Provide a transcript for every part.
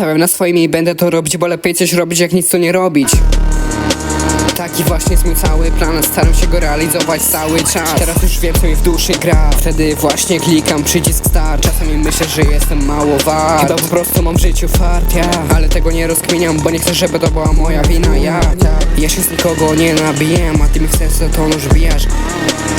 Stawiam na swoim i będę to robić, bo lepiej coś robić jak nic to nie robić Taki właśnie jest mój cały plan. Staram się go realizować cały czas. Teraz już wiem co mi w duszy gra. Wtedy właśnie klikam przycisk start. Czasami myślę, że jestem mało wart. Chyba po prostu mam w życiu fart, ja Ale tego nie rozkminiam, bo nie chcę, żeby to była moja wina. Ja, ja się z nikogo nie nabiję A ty mi w serce to nóż bijasz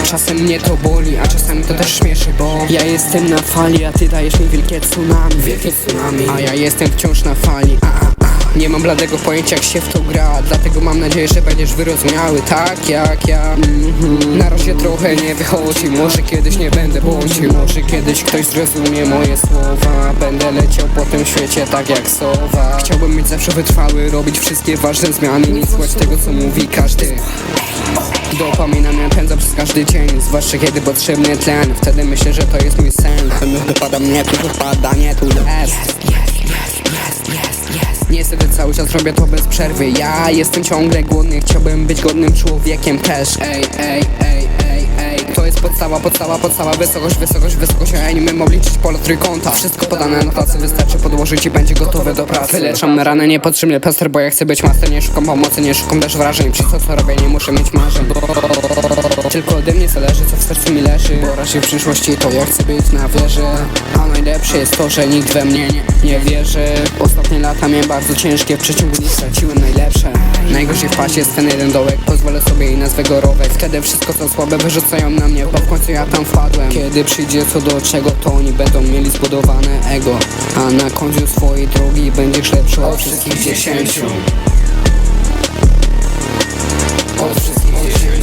Czasem mnie to boli, a czasami to też śmieszy, bo Ja jestem na fali, a ty dajesz mi wielkie tsunami. Wielkie tsunami. A ja jestem wciąż na fali, a, a. Nie mam bladego pojęcia jak się w to gra Dlatego mam nadzieję, że będziesz wyrozumiały Tak jak ja. Mhm. Na razie trochę nie wychodzi Może kiedyś nie będę błądził Może kiedyś ktoś zrozumie moje słowa. Będę leciał po tym świecie tak jak sowa. Chciałbym być zawsze wytrwały Robić wszystkie ważne zmiany Nie słuchać tego co mówi każdy. Dopamina mnie pędza przez każdy dzień Zwłaszcza kiedy potrzebny tlen Wtedy myślę, że to jest mój sen. Ten dopada mnie, tu dopada, nie tu. Jest Niestety cały czas robię to bez przerwy. Ja jestem ciągle głodny, chciałbym być godnym człowiekiem też. Ej, ej, ej, ej, ej. To jest podstawa, podstawa, podstawa. Wysokość, wysokość, wysokość ja nie umiem obliczyć pola trójkąta. Wszystko podane na tacy wystarczy podłożyć i będzie gotowe do pracy. Wyleczam rany niepotrzebnie pester, bo ja chcę być master. Nie szukam pomocy, nie szukam też wrażeń. Co robię nie muszę mieć marzeń Tylko ode mnie zależy co w sercu mi leży. Bo raczej w przyszłości to ja chcę być na wieży. A najlepsze jest to, że nikt we mnie nie, nie wierzy. Ostatnie lata miałem bardzo ciężkie W przeciągu nich straciłem najlepsze. Najgorzej w pasie jest ten jeden dołek Pozwolę sobie i nazwę go rowek wszystko co słabe wyrzucają na mnie Bo w końcu ja tam wpadłem. Kiedy przyjdzie co do czego to oni będą mieli zbudowane ego. A na końcu swojej drogi będziesz lepszy od wszystkich dziesięciu. Od wszystkich dziesięciu